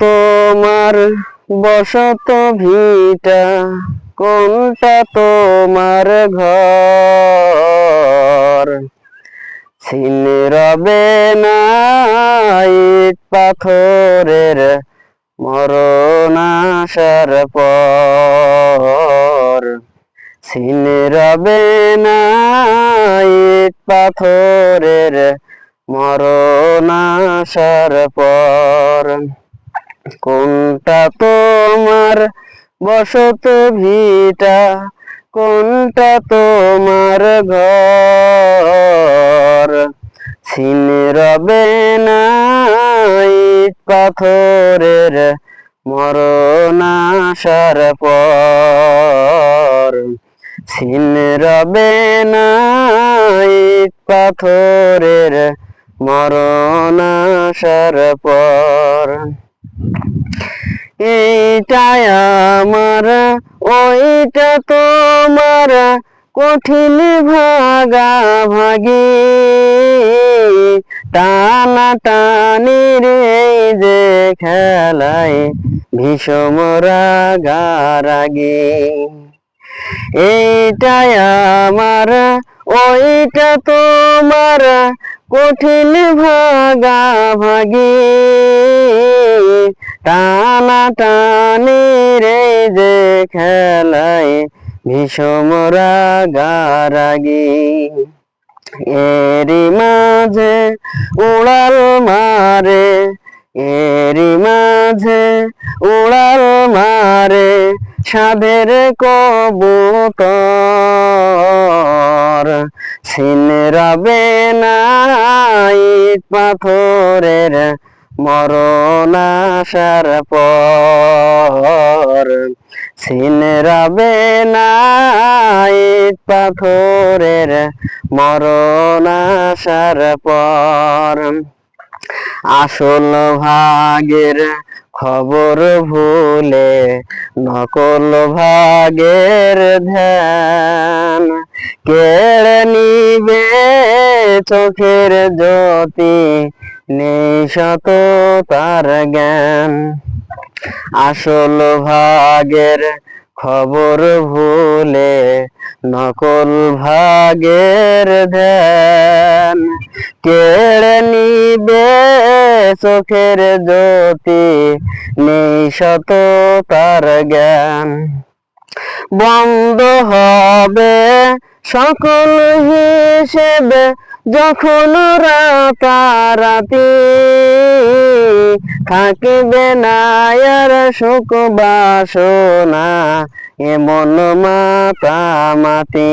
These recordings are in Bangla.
তোমার বসত ভিটা কোনটা তোমার ঘর? চিনে রবে না ইট পাথরের মরণ আসার পর। চিনে রবে না ইট পাথরের মরণ আসার পর। কোনটা তোমার বসত ভিটা? কোনটা তোমার ঘর? চিনে রবে না ইট পাথরের মরণ আসার পর। চিনে রবে না ইট পাথরের মরণ পর। এইটাই আমার, ওইটা তোমার কঠিন ভাগা ভাগি টানা টানির রে যে খেলায় ভীষম রাগারাগি। এইটাই আমার, ওইটা তোমার কঠিন ভাগা ভাগি টানা টানি রে যে খেলায় ভীষম রাগারাগি। এরি মাঝে উড়াল মারে এরি মাঝে উড়াল মারে সাধের কবুতর। সিন রবে না পাথরের মরণ আসার পর সিন রবে না পাথরের মরণ আসার পর। আসল ভাগের খবর ভুলে নকল ভাগের ধ্যান। কেড়ে নিবে চোখের জ্যোতি নেই শত তার জ্ঞান। আসল ভাগের খবর ভুলে নকল ভাগের ধ্যান। কেড়ে নিবে চোখের জ্যোতি নেই শত তার জ্ঞান। বন্ধ হবে সকল হিসেবে যখন রাতারাতি থাকিবে না আর সুখ বাসনা এমন মাতামাতি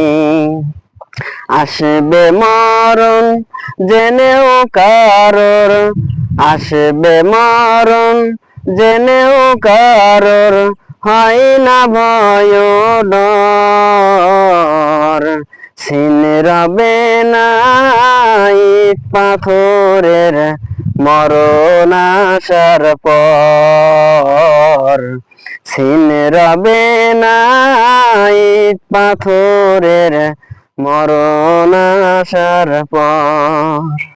আসবে মরণ জেনেও কারোর, আসবে মরণ জেনেও কারোর, হয় না ভয় ডর সিন রবে না ইট পাথরের মরণ পর। সিন রবে না ইট পাথরের মরণ আসার পর।